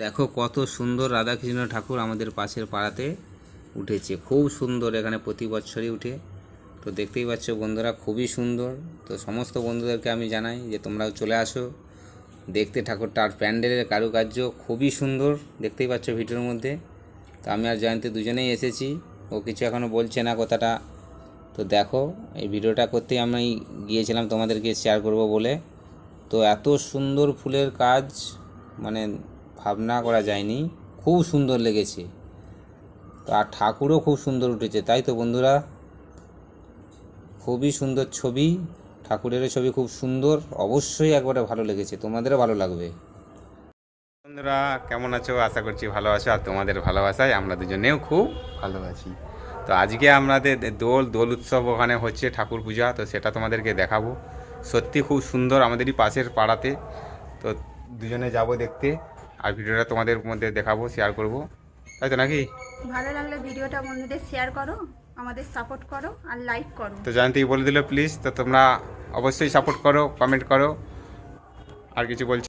দেখো কত সুন্দর রাধাকৃষ্ণ ঠাকুর আমাদের পাশের পাড়াতে উঠেছে। খুব সুন্দর, এখানে প্রতি বছরই উঠে। তো দেখতেই পাচ্ছ বন্ধুরা, খুবই সুন্দর। তো সমস্ত বন্ধুদেরকে আমি জানাই যে তোমরাও চলে আসো। দেখতে ঠাকুরটা, আর প্যান্ডেলের কারুকার্য খুবই সুন্দর, দেখতেই পাচ্ছ ভিডিওর মধ্যে। তো আমি আর জয়ন্তী দুজনেই এসেছি, ও কিছু এখনও বলছে না কথাটা। তো দেখো, এই ভিডিওটা করতেই আমি গিয়েছিলাম তোমাদেরকে শেয়ার করব বলে। তো এত সুন্দর ফুলের কাজ মানে ভাবনা করা যায়নি, খুব সুন্দর লেগেছে। আর ঠাকুরও খুব সুন্দর উঠেছে, তাই তো বন্ধুরা? খুবই সুন্দর ছবি, ঠাকুরেরও ছবি খুব সুন্দর, অবশ্যই একবারে ভালো লেগেছে, তোমাদেরও ভালো লাগবে। বন্ধুরা, কেমন আছো? আশা করছি ভালো আছো, আর তোমাদের ভালোবাসায় আমরা দুজনেও খুব ভালো আছি। তো আজকে আমাদের দোল দোল উৎসব ওখানে হচ্ছে ঠাকুর পূজা, তো সেটা তোমাদেরকে দেখাবো। সত্যি খুব সুন্দর আমাদেরই পাশের পাড়াতে, তো দুজনে যাব দেখতে। আর ভিডিওটা তোমাদের মধ্যে দেখাবো শেয়ার করব। তাই তো নাকি? ভালো লাগলে ভিডিওটা বন্ধুদের শেয়ার করো আমাদের সাপোর্ট করো আর লাইক করো। তো জয়ন্তী বলে দিল প্লিজ তো তোমরা অবশ্যই সাপোর্ট করো কমেন্ট করো আর কিছু বলছি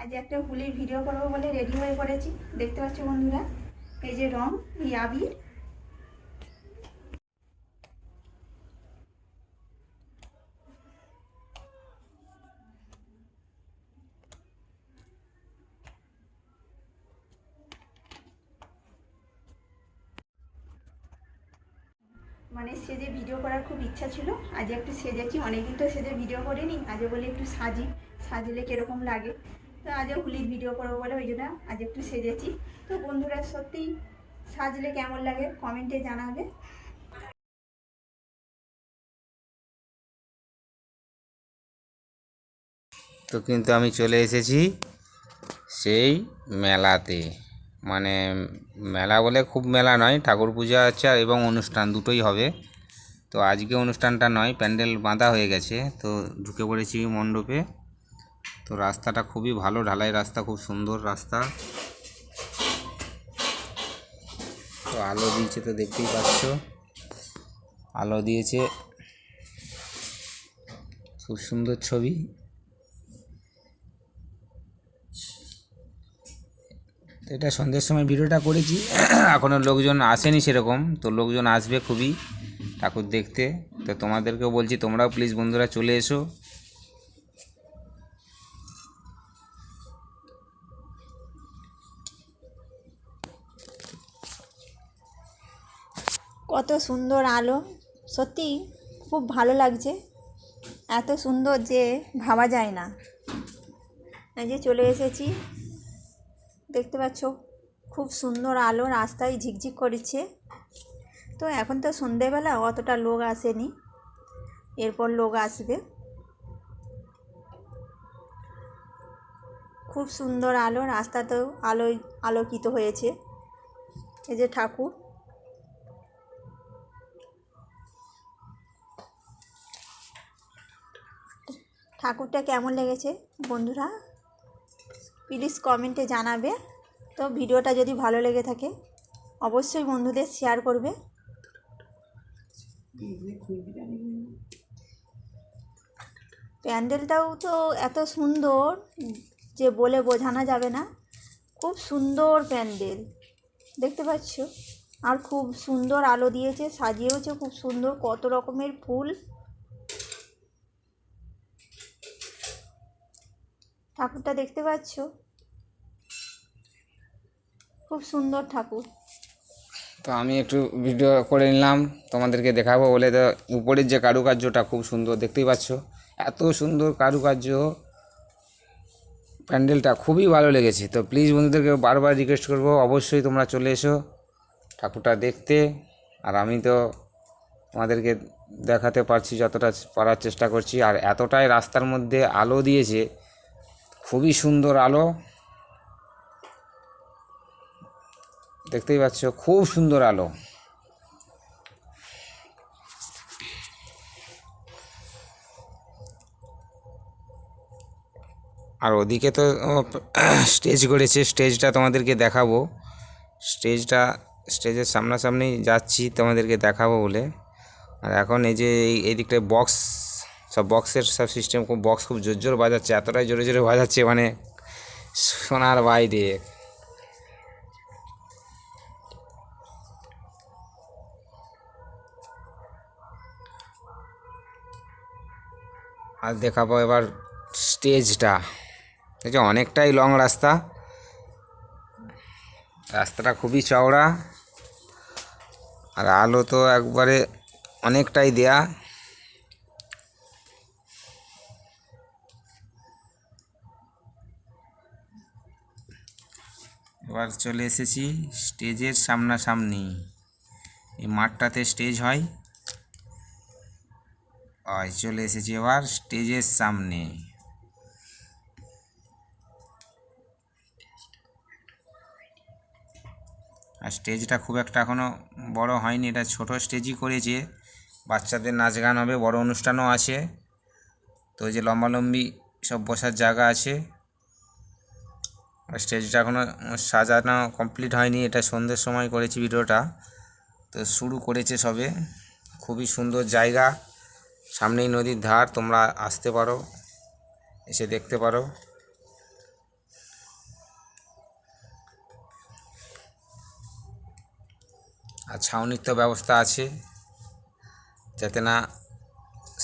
আজ একটা হুলির ভিডিও করব বলে রেডি হয়ে পড়েছি। দেখতে পাচ্ছ বন্ধুরা এই যে রং এই আবির। মানে সেজে ভিডিও করার খুব ইচ্ছা ছিল। আজ একটু সেজেছি, অনেকদিন তো সেজে ভিডিও করিনি। আজও বলি একটু সাজি, সাজলে কীরকম লাগে। তো আজও হুলির ভিডিও করব বলে ওই জন্য আজ একটু সেজেছি। তো বন্ধুরা সত্যি সাজলে কেমন লাগে কমেন্টে জানাবে। তো কিন্তু আমি চলে এসেছি সেই মেলাতে। মানে মেলা বলে খুব মেলা নয়, ঠাকুর পূজা আছে এবং অনুষ্ঠান দুটোই হবে। তো আজকে অনুষ্ঠানটা নয়, প্যান্ডেল বাঁধা হয়ে গেছে, তো ঢুকে পড়েছি মণ্ডপে। তো রাস্তাটা খুবই ভালো, ঢালাই রাস্তা, খুব সুন্দর রাস্তা। তো আলো দিয়েছে তো দেখতেই পাচ্ছ। আলো দিয়েছে। খুব সুন্দর ছবি। এটা সন্ধ্যের সময় ভিডিওটা করেছি। এখনও লোকজন আসেনি সেরকম, তো লোকজন আসবে খুবই ঠাকুর দেখতে। তো তোমাদেরকেও বলছি, তোমরাও প্লিজ বন্ধুরা চলে এসো। কত সুন্দর আলো, সত্যি খুব ভালো লাগছে। এত সুন্দর যে ভাবা যায় না। এই যে চলে এসেছি। দেখতে পাচ্ছ? খুব সুন্দর আলো রাস্তায় ঝিকঝিক করছে। তো এখন তো সন্ধেবেলা, অতটা লোক আসেনি। এরপর লোক আসবে। খুব সুন্দর আলো, রাস্তাতেও আলোয় আলোকিত হয়েছে। এই যে ঠাকুর। ঠাকুরটা কেমন লেগেছে, বন্ধুরা? প্লিজ কমেন্টে জানাবে। তো ভিডিওটা যদি ভালো লেগে থাকে, অবশ্যই বন্ধুদের শেয়ার করবে। প্যান্ডেলটাও তো এত সুন্দর যে বলে বোঝানো যাবে না। খুব সুন্দর প্যান্ডেল, দেখতে পাচ্ছ? আর খুব সুন্দর আলো দিয়েছে, সাজিয়েওছে, খুব সুন্দর, কত রকমের ফুল। ঠাকুরটা দেখতে পাচ্ছ? খুব সুন্দর ঠাকুর। তো আমি একটু ভিডিও করে নিলাম, তোমাদেরকে দেখাবো বলে। তো উপরের যে কারুকার্যটা খুব সুন্দর, দেখতেই পাচ্ছ? এত সুন্দর কারুকার্য। প্যান্ডেলটা খুবই ভালো লেগেছে। তো প্লিজ বন্ধুদেরকে বারবার রিকোয়েস্ট করব, অবশ্যই তোমরা চলে এসো ঠাকুরটা দেখতে। আর আমি তো তোমাদেরকে দেখাতে পারছি, যতটা পারার চেষ্টা করছি। আর এতটাই রাস্তার মধ্যে আলো দিয়েছে খুবই সুন্দর আলো। দেখতেই পাচ্ছ, খুব সুন্দর আলো। আর ওদিকে তো স্টেজ করেছে, স্টেজটা তোমাদেরকে দেখাবো। স্টেজটা, স্টেজের সামনাসামনি যাচ্ছি তোমাদেরকে দেখাবো বলে। আর এখন এই যে এই দিকটায় বক্স সব বক্সের সব সিস্টেম খুব বক্স খুব জোর জোর বাজাচ্ছে, এতটাই জোরে জোরে বাজাচ্ছে মানে সোনার বাইরে। আর দেখাবো এবার স্টেজটা ঠিক আছে অনেকটাই লং রাস্তা। রাস্তাটা খুবই চওড়া। আর আলো তো একবারে অনেকটাই দেয়া। এবার চলে এসেছি স্টেজের সামনাসামনি। এই মাঠটাতে স্টেজ হয়। আয় চলে এসেছি এবার স্টেজের সামনে। আর স্টেজটা খুব একটা এখনও বড় হয়নি, এটা ছোট স্টেজই করেছে। বাচ্চাদের নাচ গান হবে, বড় অনুষ্ঠানও আছে। তো যে লম্বালম্বি সব বসার জায়গা আছে। আর স্টেজটা এখনও সাজানো কমপ্লিট হয়নি, এটা সন্ধ্যের সময় করেছি ভিডিওটা। তো শুরু করেছে সবে। খুবই সুন্দর জায়গা, সামনেই নদীর ধার, তোমরা আসতে পারো, এসে দেখতে পারো। আর ছাউনির তো ব্যবস্থা আছে, যাতে না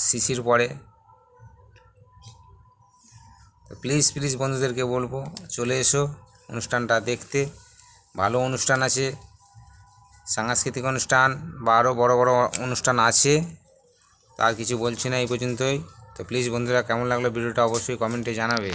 শিশির পড়ে। প্লিজ প্লিজ বন্ধুদেরকে বলব, চলে এসো অনুষ্ঠানটা দেখতে। ভালো অনুষ্ঠান আছে, সাংস্কৃতিক অনুষ্ঠান বা আরও বড়ো বড়ো অনুষ্ঠান আছে, তার কিছু বলছি না এই পর্যন্তই। তো প্লিজ বন্ধুরা, কেমন লাগল ভিডিওটা অবশ্যই কমেন্টে জানাবে।